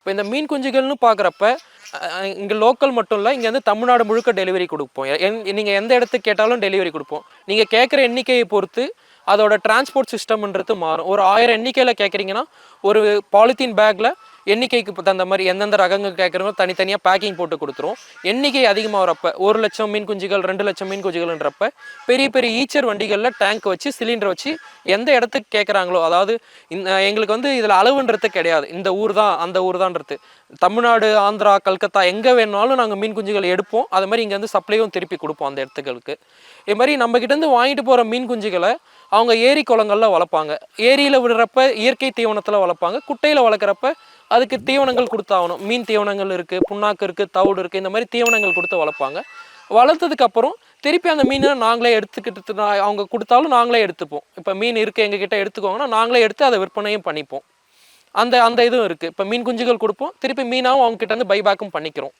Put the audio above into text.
இப்போ இந்த மீன் குஞ்சுகள்னு பார்க்குறப்ப இங்கே லோக்கல் மட்டும் இல்லை இங்கே வந்து தமிழ்நாடு முழுக்க டெலிவரி கொடுப்போம். நீங்கள் எந்த இடத்துக்கு கேட்டாலும் டெலிவரி கொடுப்போம். நீங்கள் கேட்குற எண்ணிக்கையை பொறுத்து அதோட டிரான்ஸ்போர்ட் சிஸ்டம்ன்றது மாறும். ஒரு ஆயிரம் எண்ணிக்கையில் கேட்குறீங்கன்னா ஒரு பாலித்தீன் பேக்கில் எண்ணிக்கைக்கு தகுந்த மாதிரி எந்தெந்த ரகங்கள் கேட்குறவங்க தனித்தனியாக பேக்கிங் போட்டு கொடுத்துரும். எண்ணிக்கை அதிகமாக வரப்ப ஒரு லட்சம் மீன் குஞ்சுகள் ரெண்டு லட்சம் மீன் குஞ்சுகள்ன்றப்ப பெரிய பெரிய ஈச்சர் வண்டிகளில் டேங்க் வச்சு சிலிண்டர் வச்சு எந்த இடத்துக்கு கேட்குறாங்களோ அதாவது இந்த எங்களுக்கு வந்து இதில் அளவுன்றது கிடையாது. இந்த ஊர் தான் அந்த ஊர் தான்றது. தமிழ்நாடு ஆந்திரா கல்கத்தா எங்கே வேணாலும் நாங்கள் மீன் குஞ்சுகள் எடுப்போம். அது மாதிரி இங்கே வந்து சப்ளையும் திருப்பி கொடுப்போம் அந்த இடத்துகளுக்கு. இது மாதிரி நம்மக்கிட்டேருந்து வாங்கிட்டு போகிற மீன் குஞ்சுகளை அவங்க ஏரி குளங்களில் வளர்ப்பாங்க. ஏரியில் விடுறப்ப இயற்கை தீவனத்தில் வளர்ப்பாங்க. குட்டையில் வளர்க்குறப்ப அதுக்கு தீவனங்கள் கொடுத்தாகணும் மீன் தீவனங்கள் இருக்குது புண்ணாக்கு இருக்குது தவிடு இருக்குது இந்த மாதிரி தீவனங்கள் கொடுத்து வளர்ப்பாங்க. வளர்த்ததுக்கு அப்புறம் திருப்பி அந்த மீனை நாங்களே எடுத்துக்கிட்டு நான் அவங்க கொடுத்தாலும் நாங்களே எடுத்துப்போம். இப்போ மீன் இருக்குது எங்ககிட்ட எடுத்துக்கோங்கன்னா நாங்களே எடுத்து அதை விற்பனையும் பண்ணிப்போம். அந்த அந்த இதுவும் இருக்குது இப்போ மீன் குஞ்சுகள் கொடுப்போம். திருப்பி மீனாகவும் அவங்க வந்து பைபேக்கும் பண்ணிக்கிறோம்.